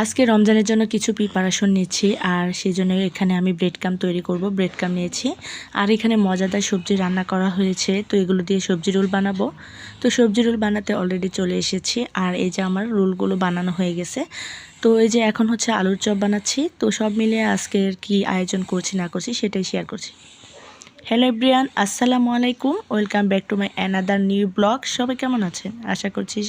আজকে রমজানের জন্য কিছু প্রিপারেশন নিচ্ছি, আর সেই জন্য এখানে আমি ব্রেড কাম তৈরি করব। ব্রেড কাম নিয়েছি, আর এখানে মজাদার সবজি রান্না করা হয়েছে। তো এগুলো দিয়ে সবজি রোল বানাবো। তো সবজি রোল বানাতে অলরেডি চলে এসেছি, আর এই যে আমার রোলগুলো বানানো হয়ে গেছে। তো এই যে এখন হচ্ছে আলুর চপ বানাচ্ছি, তো সব মিলিয়ে আজকের কি আয়োজন করছি না করছি সেটাই শেয়ার করছি। হ্যালো এভরিয়ান আসসালামু আলাইকুম welcome back to my another new blog সবাই কেমন আছেন? আশা করছি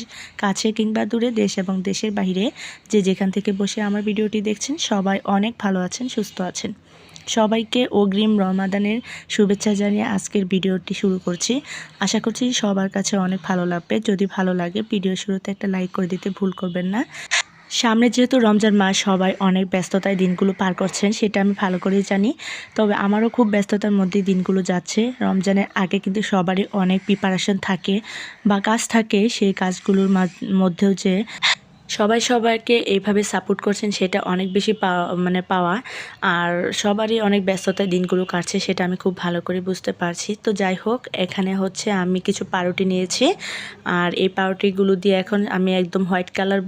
কাছে কিংবা দূরে দেশ এবং দেশের বাইরে যে যেখান থেকে বসে আমার ভিডিওটি দেখছেন, সবাই অনেক ভালো আছেন, সুস্থ আছেন। সবাইকে অগ্রিম রমাদানের শুভেচ্ছা জানিয়ে আজকের ভিডিওটি শুরু করছি। আশা করছি সবার কাছে অনেক ভালো লাগবে। যদি ভালো লাগে, ভিডিও শুরুতে একটা লাইক করে দিতে ভুল করবেন না। সামনে যেহেতু রমজান মাস, সবাই অনেক ব্যস্ততায় দিনগুলো পার করছেন, সেটা আমি ভালো করেই জানি। তবে আমারও খুব ব্যস্ততার মধ্যে দিনগুলো যাচ্ছে। রমজানের আগে কিন্তু সবারই অনেক প্রিপারেশন থাকে বা কাজ থাকে, সেই কাজগুলোর মধ্যেও যে সবাই সবাইকে এইভাবে সাপোর্ট করছেন সেটা অনেক বেশি পাওয়া মানে পাওয়া। আর সবারই অনেক ব্যস্ততায় দিনগুলো কাটছে সেটা আমি খুব ভালো করে বুঝতে পারছি। তো যাই হোক, এখানে হচ্ছে আমি কিছু পাউরুটি নিয়েছি। আর এই পাউরুটিগুলো দিয়ে এখন আমি একদম হোয়াইট কালার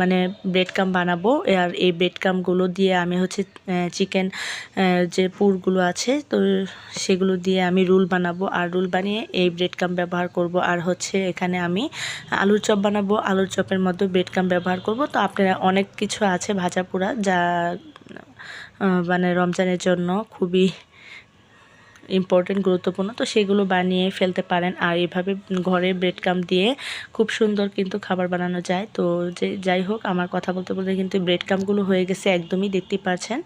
মানে ব্রেড কাম বানাবো। আর এই ব্রেড কামগুলো দিয়ে আমি হচ্ছে চিকেন যে পুরগুলো আছে, তো সেগুলো দিয়ে আমি রুল বানাবো। আর রুল বানিয়ে এই ব্রেড কাম ব্যবহার করব। আর হচ্ছে এখানে আমি আলুর চপ বানাবো। আলুর চপের মধ্যে ব্রেড কাম ব্যবহার করব। তো আপনারা অনেক কিছু আছে ভাজা পোড়া যা মানে রমজানের জন্য খুবই ইম্পর্টেন্ট গুরুত্বপূর্ণ। তো সেগুলো বানিয়ে ফেলতে পারেন। আর এভাবে ঘরে ব্রেড কাম দিয়ে খুব সুন্দর কিন্তু খাবার বানানো যায়। তো যে, যাই হোক, আমার কথা বলতে বলতে কিন্তু ব্রেড কামগুলো হয়ে গেছে, একদমই দেখতে পাচ্ছেন।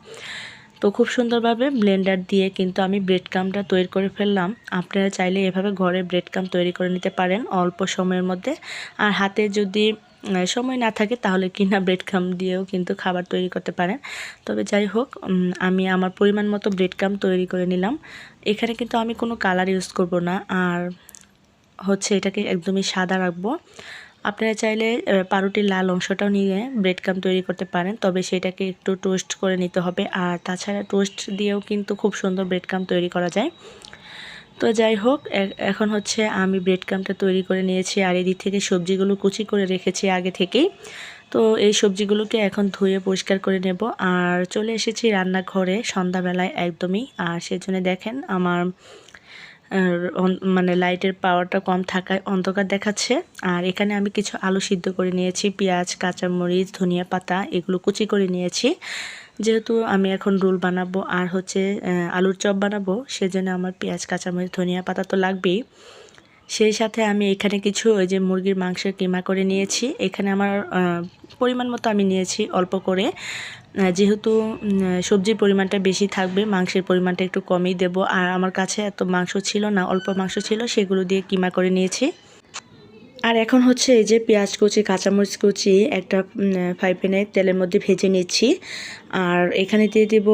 তো খুব সুন্দরভাবে ব্লেন্ডার দিয়ে কিন্তু আমি ব্রেড কামটা তৈরি করে ফেললাম। আপনারা চাইলে এভাবে ঘরে ব্রেড কাম তৈরি করে নিতে পারেন অল্প সময়ের মধ্যে। আর হাতে যদি সময় না থাকে তাহলে কিনা ব্রেড কাম দিয়েও কিন্তু খাবার তৈরি করতে পারেন। তবে যাই হোক আমি আমার পরিমাণ মতো ব্রেড কাম তৈরি করে নিলাম। এখানে কিন্তু আমি কোনো কালার ইউজ করব না। আর হচ্ছে এটাকে একদমই সাদা রাখব। আপনারা চাইলে পাউরুটির লাল অংশটাও নিয়ে ব্রেড কাম তৈরি করতে পারেন। তবে সেটাকে একটু টোস্ট করে নিতে হবে। আর তাছাড়া টোস্ট দিয়েও কিন্তু খুব সুন্দর ব্রেড কাম তৈরি করা যায়। তো যাই হোক এখন হচ্ছে আমি ব্রেড কামটা তৈরি করে নিয়েছি আর এদিক থেকে সবজিগুলো কুচি করে রেখেছি আগে থেকেই। তো এই সবজিগুলোকে এখন ধুয়ে পরিষ্কার করে নেব। আর চলে এসেছি রান্নাঘরে সন্ধ্যাবেলায় একদমই। আর সেজন্য দেখেন আমার মানে লাইটের পাওয়ারটা কম থাকায় অন্ধকার দেখাচ্ছে। আর এখানে আমি কিছু আলু সিদ্ধ করে নিয়েছি, পেঁয়াজ, কাঁচামরিচ, ধনিয়া পাতা এগুলো কুচি করে নিয়েছি। যেহেতু আমি এখন রোল বানাবো আর হচ্ছে আলুর চপ বানাবো, সেজন্য আমার পেঁয়াজ, কাঁচামরিচ, ধনিয়া পাতা তো লাগবেই। সেই সাথে আমি এখানে কিছু ওই যে মুরগির মাংস কিমা করে নিয়েছি। এখানে আমার পরিমাণ মতো আমি নিয়েছি অল্প করে। যেহেতু সবজির পরিমাণটা বেশি থাকবে, মাংসের পরিমাণটা একটু কমই দেব। আর আমার কাছে এত মাংস ছিল না, অল্প মাংস ছিল, সেগুলো দিয়ে কিমা করে নিয়েছি। আর এখন হচ্ছে এই যে পেঁয়াজ কুচি, কাঁচামরিচ কুচি একটা ফ্রাই প্যানে তেলের মধ্যে ভেজে নিচ্ছি। আর এখানে দিয়ে দিব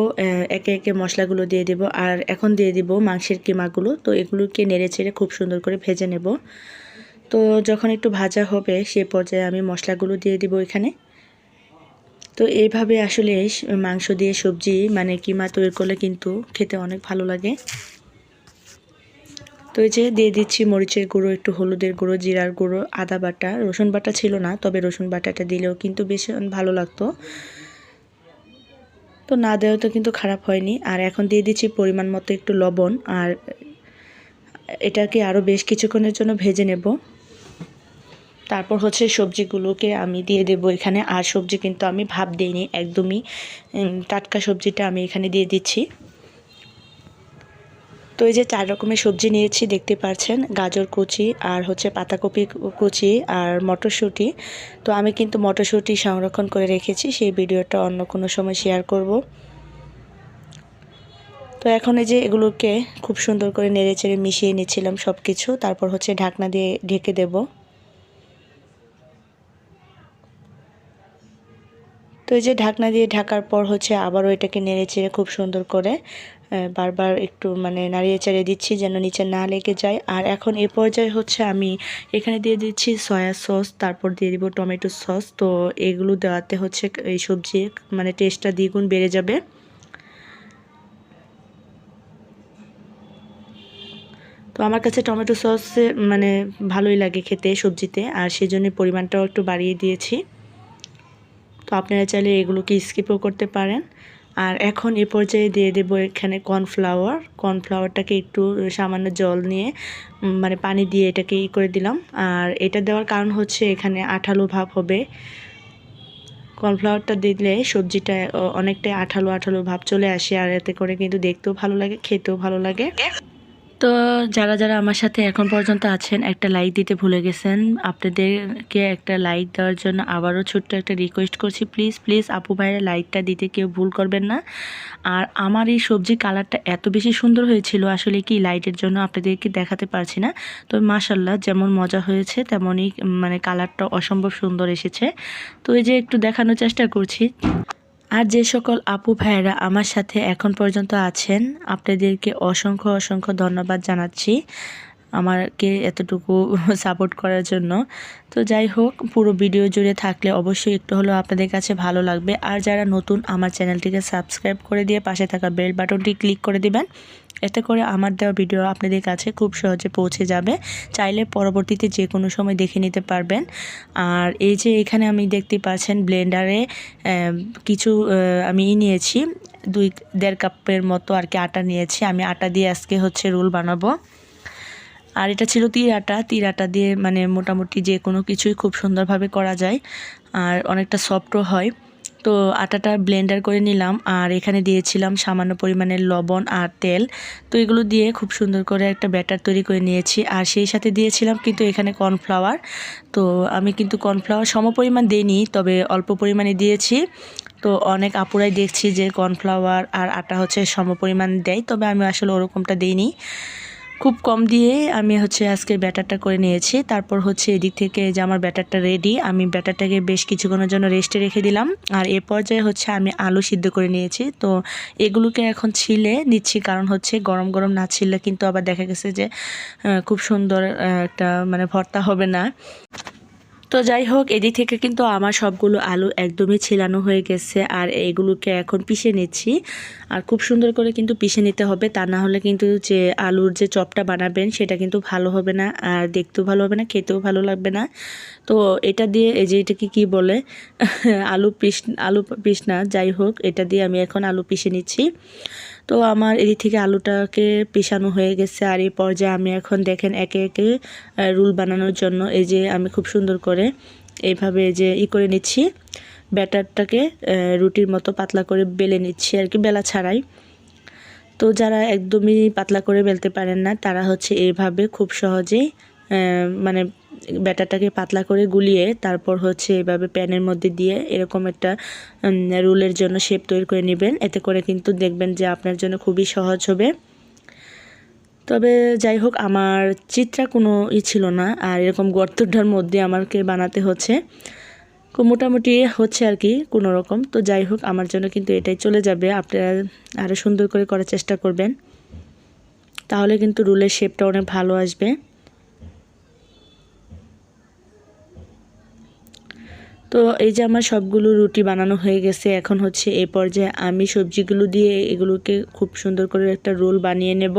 একে একে মশলাগুলো দিয়ে দিব। আর এখন দিয়ে দিব মাংসের কিমাগুলো। তো এগুলোকে নেড়ে ছেড়ে খুব সুন্দর করে ভেজে নেব। তো যখন একটু ভাজা হবে সে পর্যায়ে আমি মশলাগুলো দিয়ে দিব এখানে। তো এইভাবে আসলে মাংস দিয়ে সবজি মানে কিমা তৈরি করলে কিন্তু খেতে অনেক ভালো লাগে। তো এই যে দিয়ে দিচ্ছি মরিচের গুঁড়ো, একটু হলুদের গুঁড়ো, জিরার গুঁড়ো, আদা বাটা। রসুন বাটা ছিল না, তবে রসুন বাটাটা দিলেও কিন্তু বেশ ভালো লাগতো। তো না দেওয়া তো কিন্তু খারাপ হয়নি। আর এখন দিয়ে দিচ্ছি পরিমাণ মতো একটু লবণ। আর এটাকে আরও বেশ কিছুক্ষণের জন্য ভেজে নেব। তারপর হচ্ছে সবজিগুলোকে আমি দিয়ে দেব এখানে। আর সবজি কিন্তু আমি ভাব দিইনি, একদমই টাটকা সবজিটা আমি এখানে দিয়ে দিচ্ছি। তো এই যে চার রকমের সবজি নিয়েছি, দেখতে পাচ্ছেন, গাজর কুচি আর হচ্ছে পাতাকপি কুচি আর মটরশুঁটি। তো আমি কিন্তু মটরশুঁটি সংরক্ষণ করে রেখেছি, সেই ভিডিওটা অন্য কোনো সময় শেয়ার করব। তো এখন এই যে এগুলোকে খুব সুন্দর করে নেড়ে চেড়ে মিশিয়ে নিচ্ছিলাম সব কিছু তারপর হচ্ছে ঢাকনা দিয়ে ঢেকে দেব। তো এই যে ঢাকনা দিয়ে ঢাকার পর হচ্ছে আবারও এটাকে নেড়ে চেড়ে খুব সুন্দর করে বারবার একটু মানে নাড়িয়ে চাড়িয়ে দিচ্ছি যেন নিচে না লেগে যায়। আর এখন এ পর্যায়ে হচ্ছে আমি এখানে দিয়ে দিচ্ছি সয়া সস, তারপর দিয়ে দিব টমেটো সস। তো এগুলো দেওয়াতে হচ্ছে এই সবজি মানে টেস্টটা দ্বিগুণ বেড়ে যাবে। তো আমার কাছে টমেটো সস মানে ভালোই লাগে খেতে সবজিতে। আর সেই জন্য পরিমাণটাও একটু বাড়িয়ে দিয়েছি। তো আপনারা চাইলে এগুলোকে স্কিপও করতে পারেন। আর এখন এ পর্যায়ে দিয়ে দেবো এখানে কর্নফ্লাওয়ার। কর্নফ্লাওয়ারটাকে একটু সামান্য জল নিয়ে মানে পানি দিয়ে এটাকে ই করে দিলাম। আর এটা দেওয়ার কারণ হচ্ছে এখানে আঠালো ভাব হবে। কর্নফ্লাওয়ারটা দিলে সবজিটা অনেকটাই আঠালো আঠালো ভাব চলে আসে। আর এতে করে কিন্তু দেখতেও ভালো লাগে, খেতেও ভালো লাগে। তো যারা যারা আমার সাথে এখন পর্যন্ত আছেন, একটা লাইক দিতে ভুলে গেছেন, আপনাদেরকে একটা লাইক দেওয়ার জন্য আবারও ছোট্ট একটা রিকোয়েস্ট করছি। প্লিজ প্লিজ আপু ভাইয়ের লাইকটা দিতে কেউ ভুল করবেন না। আর আমার এই সবজি কালারটা এত বেশি সুন্দর হয়েছিল, আসলে কি লাইটের জন্য আপনাদেরকে দেখাতে পারছি না। তো মাশাল্লাহ যেমন মজা হয়েছে, তেমনই মানে কালারটা অসম্ভব সুন্দর এসেছে। তো এই যে একটু দেখানোর চেষ্টা করছি। আর যে সকল আপু ভাইয়েরা আমার সাথে এখন পর্যন্ত আছেন, আপনাদেরকে অসংখ্য অসংখ্য ধন্যবাদ জানাচ্ছি। আমাকে এতটুকু সাপোর্ট করার জন্য। তো যাই হোক, পুরো ভিডিও জুড়ে থাকলে অবশ্যই একটু হলেও আপনাদের কাছে ভালো লাগবে। আর যারা নতুন, আমার চ্যানেলটিকে সাবস্ক্রাইব করে দিয়ে পাশে থাকা বেল বাটনটি ক্লিক করে দিবেন। এতে করে আমার দেওয়া ভিডিও আপনাদের কাছে খুব সহজে পৌঁছে যাবে। চাইলে পরবর্তীতে যে কোনো সময় দেখে নিতে পারবেন। আর এই যে এখানে আমি দেখতে পাচ্ছেন ব্লেন্ডারে কিছু আমি নিয়েছি। দুই দেড় কাপের মতো আর কি আটা নিয়েছি। আমি আটা দিয়ে আজকে হচ্ছে রোল বানাবো। আর এটা ছিল তীর আটা তীর আটা দিয়ে মানে মোটামুটি যে কোনো কিছুই খুব সুন্দরভাবে করা যায় আর অনেকটা সফটও হয়। তো আটাটা ব্লেন্ডার করে নিলাম আর এখানে দিয়েছিলাম সামান্য পরিমাণের লবণ আর তেল। তো এগুলো দিয়ে খুব সুন্দর করে একটা ব্যাটার তৈরি করে নিয়েছি আর সেই সাথে দিয়েছিলাম কিন্তু এখানে কর্নফ্লাওয়ার। তো আমি কিন্তু কর্নফ্লাওয়ার সম পরিমাণ দিইনি তবে অল্প পরিমাণে দিয়েছি। তো অনেক আপুরাই দেখছি যে কর্নফ্লাওয়ার আর আটা হচ্ছে সম পরিমাণ দেয় তবে আমি আসলে ওরকমটা দিইনি। খুব কম দিয়ে আমি হচ্ছে আজকে ব্যাটারটা করে নিয়েছি। তারপর হচ্ছে এদিক থেকে যে আমার ব্যাটারটা রেডি আমি ব্যাটারটাকে বেশ কিছুক্ষণের জন্য রেস্টে রেখে দিলাম। আর এ পর্যায়ে হচ্ছে আমি আলু সিদ্ধ করে নিয়েছি। তো এগুলোকে এখন ছিলে নিচ্ছি কারণ হচ্ছে গরম গরম না ছিলে কিন্তু আবার দেখা গেছে যে খুব সুন্দর একটা মানে ভর্তা হবে না। তো যাই হোক, এদিক থেকে কিন্তু আমার সবগুলো আলু একদমই ছিলানো হয়ে গেছে আর এগুলোকে এখন পিষে নিচ্ছি। আর খুব সুন্দর করে কিন্তু পিষে নিতে হবে, তা না হলে কিন্তু যে আলুর যে চপটা বানাবেন সেটা কিন্তু ভালো হবে না আর দেখতেও ভালো হবে না, খেতেও ভালো লাগবে না। তো এটা দিয়ে এই যে এটাকে কী বলে? আলু পিস আলু পিস না, যাই হোক, এটা দিয়ে আমি এখন আলু পিষে নিচ্ছি। তো আমার এদিক থেকে আলুটাকে পেশানো হয়ে গেছে। আর এই পর্যায়ে আমি এখন দেখেন একে একে রুল বানানোর জন্য এই যে আমি খুব সুন্দর করে এইভাবে যে ই করে নিচ্ছি, ব্যাটারটাকে রুটির মতো পাতলা করে বেলে নিচ্ছি আর কি, বেলা ছাড়াই। তো যারা একদমই পাতলা করে বেলতে পারেন না, তারা হচ্ছে এইভাবে খুব সহজেই মানে ব্যাটারটাকে পাতলা করে গুলিয়ে তারপর হচ্ছে এভাবে প্যানের মধ্যে দিয়ে এরকম একটা রুলের জন্য শেপ তৈরি করে নেবেন। এতে করে কিন্তু দেখবেন যে আপনার জন্য খুবই সহজ হবে। তবে যাই হোক, আমার চিত্রা কোনো ই ছিল না, আর এরকম গর্তটার মধ্যে আমাকে বানাতে হচ্ছে। মোটামুটি হচ্ছে আর কি, কোনো রকম। তো যাই হোক, আমার জন্য কিন্তু এটাই চলে যাবে। আপনারা আরও সুন্দর করে করার চেষ্টা করবেন। তাহলে কিন্তু রুলের শেপটা অনেক ভালো আসবে। তো এই যে আমার সবগুলো রুটি বানানো হয়ে গেছে, এখন হচ্ছে এ পর্যায়ে আমি সবজিগুলো দিয়ে এগুলোকে খুব সুন্দর করে একটা রোল বানিয়ে নেব।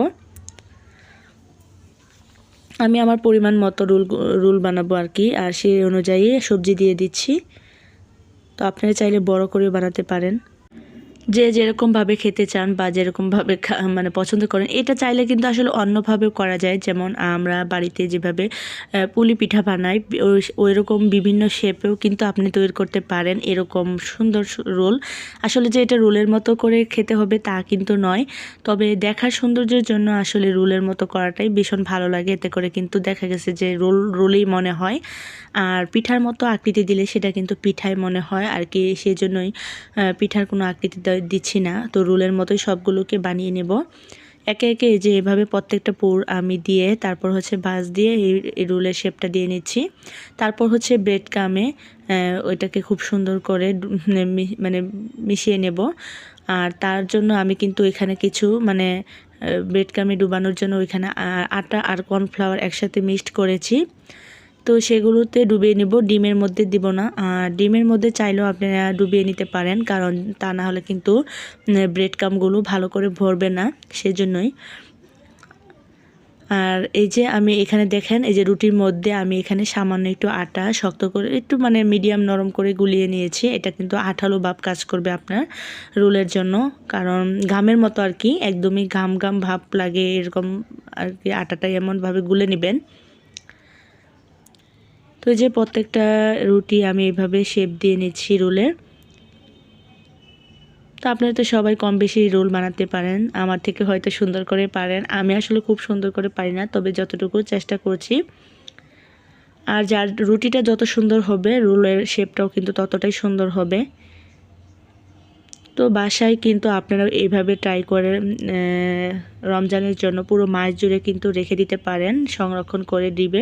আমি আমার পরিমাণ মতো রোল রোল বানাবো আর কি, আর সেই অনুযায়ী সবজি দিয়ে দিচ্ছি। তো আপনারা চাইলে বড় করে বানাতে পারেন। যে যেরকমভাবে খেতে চান বা যেরকমভাবে মানে পছন্দ করেন, এটা চাইলে কিন্তু আসলে অন্যভাবে করা যায়। যেমন আমরা বাড়িতে যেভাবে পুলি পিঠা বানাই, ওই- রকম বিভিন্ন শেপেও কিন্তু আপনি তৈরি করতে পারেন এরকম সুন্দর রোল। আসলে যে এটা রোলের মতো করে খেতে হবে তা কিন্তু নয়। তবে দেখার সৌন্দর্যের জন্য আসলে রোলের মতো করাটাই ভীষণ ভালো লাগে। এতে করে কিন্তু দেখা গেছে যে রোল, রোলেই মনে হয়। আর পিঠার মতো আকৃতি দিলে সেটা কিন্তু পিঠাই মনে হয়। আর কি সেই জন্যই পিঠার কোনো আকৃতি দিচ্ছি না। তো রোলের মতোই সবগুলোকে বানিয়ে নেব। একে একে এই যে এভাবে প্রত্যেকটা পুর আমি দিয়ে, তারপর হচ্ছে বাস দিয়ে এই রোলের শেপটা দিয়ে নিচ্ছি। তারপর হচ্ছে ব্রেড কামে ওইটাকে খুব সুন্দর করে মি- মানে মিশিয়ে নেব। আর তার জন্য আমি কিন্তু এখানে কিছু মানে ব্রেড কামে ডুবানোর জন্য ওইখানে আটা আর কর্নফ্লাওয়ার একসাথে মিক্সড করেছি। তো সেগুলোতে ডুবিয়ে নিব, ডিমের মধ্যে দিব না। আর ডিমের মধ্যে চাইলেও আপনারা ডুবিয়ে নিতে পারেন, কারণ তা না হলে কিন্তু ব্রেড কামগুলো ভালো করে ভরবে না, সেজন্যই। আর এই যে আমি এখানে দেখেন, এই যে রুটির মধ্যে আমি এখানে সামান্য একটু আটা শক্ত করে, একটু মানে মিডিয়াম নরম করে গুলিয়ে নিয়েছি। এটা কিন্তু আঠালো ভাব কাজ করবে আপনার রোলের জন্য, কারণ ঘামের মতো আর কি, একদমই ঘাম ঘাম ভাব লাগে, এরকম আর কি আটাটা এমনভাবে গুলে নেবেন। তো যে প্রত্যেকটা রুটি আমি এভাবে শেপ দিয়ে নিচ্ছি রোলের তো আপনারা তো সবাই কম বেশি রোল বানাতে পারেন। আমার থেকে হয়তো সুন্দর করে পারেন। আমি আসলে খুব সুন্দর করে পারি না, তবে যতটুকু চেষ্টা করছি। আর যার রুটিটা যত সুন্দর হবে রোলের শেপটাও কিন্তু ততটাই সুন্দর হবে। তো বাসায় কিন্তু আপনারা এইভাবে ট্রাই করে রমজানের জন্য পুরো মাস জুড়ে কিন্তু রেখে দিতে পারেন, সংরক্ষণ করে দিবে।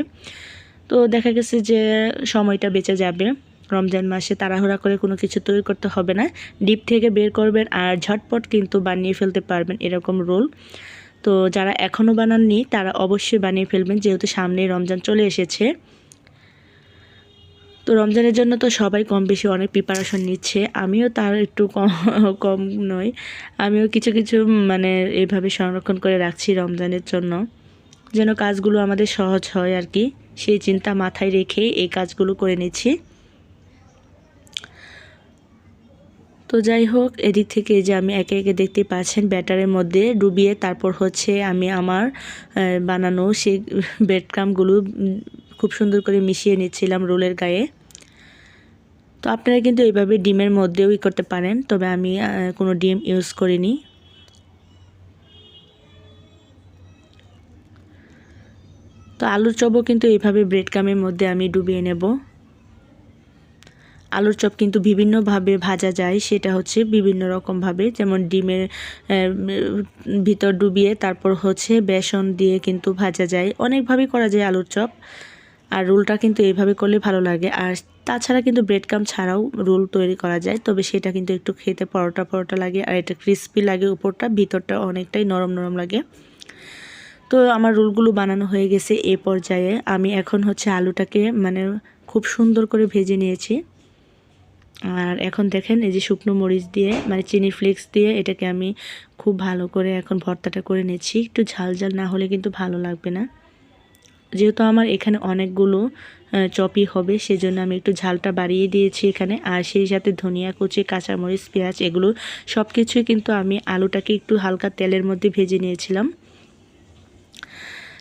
তো দেখা গেছে যে সময়টা বেঁচে যাবে। রমজান মাসে তাড়াহুড়া করে কোনো কিছু তৈরি করতে হবে না। ডিপ থেকে বের করবেন আর ঝটপট কিন্তু বানিয়ে ফেলতে পারবেন এরকম রোল। তো যারা এখনও বানাননি, তারা অবশ্যই বানিয়ে ফেলবেন, যেহেতু সামনে রমজান চলে এসেছে। তো রমজানের জন্য তো সবাই কম বেশি অনেক প্রিপারেশন নিচ্ছে। আমিও তার একটু কম কম নই। আমিও কিছু কিছু মানে এইভাবে সংরক্ষণ করে রাখছি রমজানের জন্য। যেন কাজগুলো আমাদের সহজ হয় আর কি। সেই চিন্তা মাথায় রেখে এই কাজগুলো করে নিচ্ছি। তো যাই হোক, এদিক থেকে যে আমি একে একে দেখতে পাচ্ছেন ব্যাটারের মধ্যে ডুবিয়ে, তারপর হচ্ছে আমি আমার বানানো সেই ব্রেডক্রামগুলো খুব সুন্দর করে মিশিয়ে নিচ্ছিলাম রোলের গায়ে। তো আপনারা কিন্তু এইভাবে ডিমের মধ্যেও ই করতে পারেন, তবে আমি কোনো ডিম ইউজ করিনি। তো আলুর চপও কিন্তু এইভাবে ব্রেড কামের মধ্যে আমি ডুবিয়ে নেব। আলুর চপ কিন্তু বিভিন্নভাবে ভাজা যায়, সেটা হচ্ছে বিভিন্ন রকমভাবে, যেমন ডিমের ভিতর ডুবিয়ে তারপর হচ্ছে বেসন দিয়ে কিন্তু ভাজা যায়। অনেকভাবেই করা যায় আলুর চপ, আর রোলটা কিন্তু এইভাবে করলে ভালো লাগে। আর তাছাড়া কিন্তু ব্রেড কাম ছাড়াও রোল তৈরি করা যায়, তবে সেটা কিন্তু একটু খেতে পরোটা পরোটা লাগে, আর এটা ক্রিস্পি লাগে উপরটা, ভিতরটা অনেকটাই নরম নরম লাগে। তো আমার রোলগুলো বানানো হয়ে গেছে এ পর্যায়ে। আমি এখন হচ্ছে আলুটাকে মানে খুব সুন্দর করে ভেজে নিয়েছি। আর এখন দেখেন এই যে শুকনো মরিচ দিয়ে মানে চিনি ফ্লেক্স দিয়ে এটাকে আমি খুব ভালো করে এখন ভর্তাটা করে নিচ্ছি। একটু ঝাল ঝাল না হলে কিন্তু ভালো লাগবে না। যেহেতু আমার এখানে অনেকগুলো চপি হবে, সেজন্য আমি একটু ঝালটা বাড়িয়ে দিয়েছি এখানে। আর সেই সাথে ধনিয়া কুচি, কাঁচামরিচ, পেঁয়াজ, এগুলো সব কিছুই কিন্তু আমি আলুটাকে একটু হালকা তেলের মধ্যে ভেজে নিয়েছিলাম।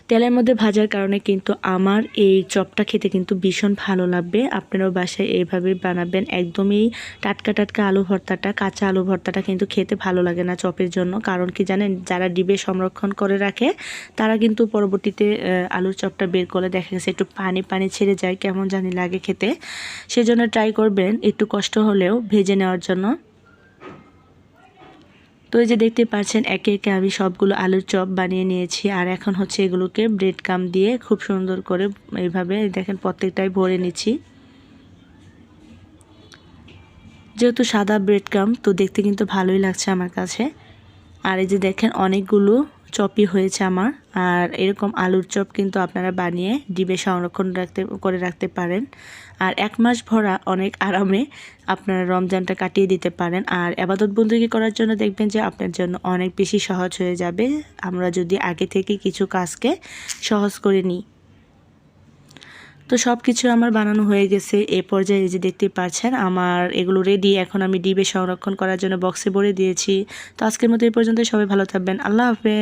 তেলের মধ্যে ভাজার কারণে কিন্তু আমার এই চপটা খেতে কিন্তু ভীষণ ভালো লাগবে। আপনারাও বাসায় এইভাবে বানাবেন। একদমই টাটকা টাটকা আলু ভর্তাটা, কাঁচা আলু ভর্তাটা কিন্তু খেতে ভালো লাগে না চপের জন্য। কারণ কি জানেন, যারা ডিবে সংরক্ষণ করে রাখে, তারা কিন্তু পরবর্তীতে আলুর চপটা বের করে দেখা গেছে একটু পানি পানি ছেড়ে যায়, কেমন জানি লাগে খেতে। সেজন্য ট্রাই করবেন। একটু কষ্ট হলেও ভেজে নেওয়ার জন্য। তো এই যে দেখতে পাচ্ছেন, একে একে আমি সবগুলো আলুর চপ বানিয়ে নিয়েছি। আর এখন হচ্ছে এগুলোকে ব্রেড কাম দিয়ে খুব সুন্দর করে এইভাবে দেখেন প্রত্যেকটাই ভরে নিচ্ছি। যেহেতু সাদা ব্রেড কাম, তো দেখতে কিন্তু ভালোই লাগছে আমার কাছে। আর এই যে দেখেন অনেকগুলো চপই হয়েছে আমার। আর এরকম আলুর চপ কিন্তু আপনারা বানিয়ে ডিবে সংরক্ষণ রাখতে, করে রাখতে পারেন। আর এক মাস ভরা অনেক আরামে আপনারা রমজানটা কাটিয়ে দিতে পারেন। আর আবাদত বন্দুকি করার জন্য দেখবেন যে আপনার জন্য অনেক বেশি সহজ হয়ে যাবে। আমরা যদি আগে থেকে কিছু কাজকে সহজ করে নিই। তো সব কিছু আমার বানানো হয়ে গেছে এ পর্যায়ে যে দেখতে পাচ্ছেন, আমার এগুলো রেডি এখন আমি ডিবে সংরক্ষণ করার জন্য বক্সে ভরে দিয়েছি। তো আজকের মতো এই পর্যন্ত সবাই ভালো থাকবেন। আল্লাহ হাফেজ।